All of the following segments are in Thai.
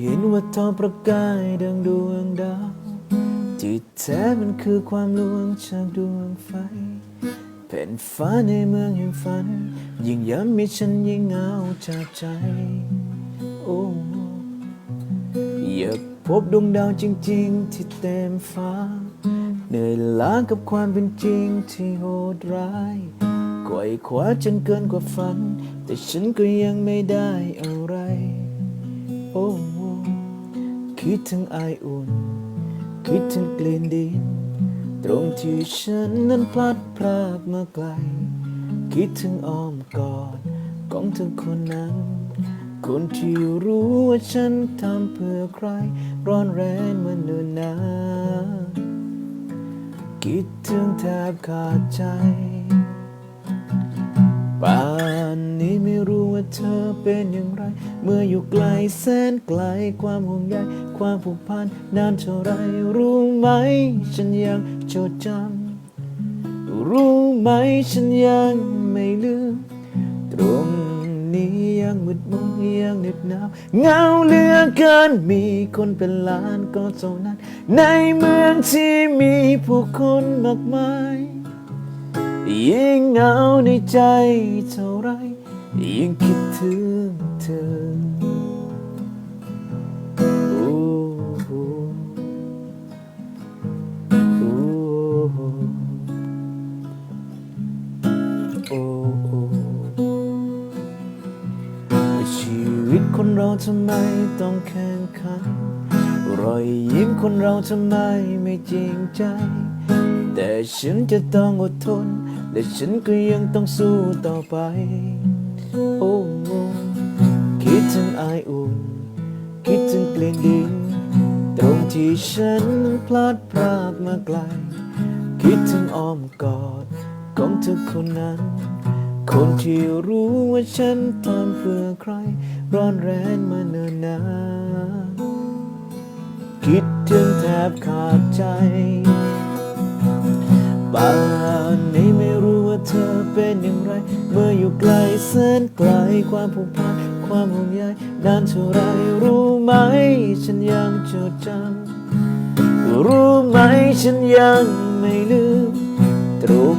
เห็นว่าทองประกายดังดวงดาวที่แท้มันคือความลวงจากดวงไฟแผ่นฟ้าในเมืองแห่งฝัน ยิ่งย้ำให้ฉันยิ่งเหงาจากใจ โอ้อยากพบดวงดาวจริง ๆ ที่เต็มฟ้า เหนื่อยล้ากับความเป็นจริงที่โหดร้ายไขว่คว้าจนเกินกว่าฝัน แต่ฉันก็ยังไม่ได้อะไร คิดถึงไออุ่น คิดถึงกลิ่นดิน ตรงที่ฉันนั้นพลัดพรากมาไกล คิดถึงอ้อมกอดของเธอคนนั้น คนที่รู้ว่าฉันทำเพื่อใคร ร้อนแรงมาเนิ่นนานคิดถึงแทบขาดใจ เป็นอย่างไร เมื่ออยู่ไกลแสนไกล ความห่วงใยความผูกพันนานเท่าไรรู้ไหม ฉันยังจดจำรู้ไหมฉันยังไม่ลืม ตรงนี้ยังมืดมนยังเหน็บหนาวเงาเหลือเกินมีคนเป็นล้านก็เท่านั้น ในเมืองที่มีผู้คนมากมายยิ่งเหงาในใจเท่าไร ยิ่งคิดถึงเธอโอ้โหโอ้โหโอ้โหชีวิตคนเราทำไมต้องแข่งขันรอยยิ้มคนเราทำไมไม่จริงใจ แต่ฉันจะต้องอดทน และฉันก็ยังต้องสู้ต่อไป โอ้โอ้คิดถึงไออุ่น คิดถึงกลิ่นดิน ตรงที่ฉันพลาดพรากมาไกล คิดถึงอ้อมกอดของเธอคนนั้น คนที่รู้ว่าฉันทำเพื่อใคร ร้อนแรงมาเนิ่นนานคิดถึงแทบขาดใจป่านนี้ไม่รู้ว่าเธอเป็นอย่างไร อยู่ไกลแสนไกลความผูกพันความห่วงใยนานเท่าไรรู้ไหม ฉันยังจดจำรู้ไหมฉันยังไม่ลืม ตรง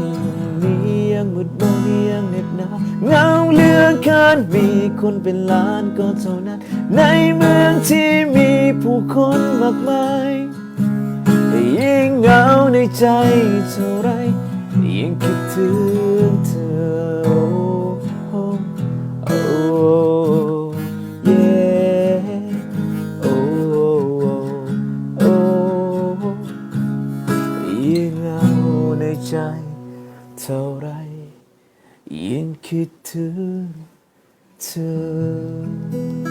นี้ยังมืดมนยังเหน็บหนาวเงาเลือเกินมีคนเป็นล้านก็เท่านั้น ในเมืองที่มีผู้คนมากมายยิ่งเหงาในใจเท่าไรยิ่งคิดถึงเธอ ใจ เท่าไรยิ่งคิดถึงเธอ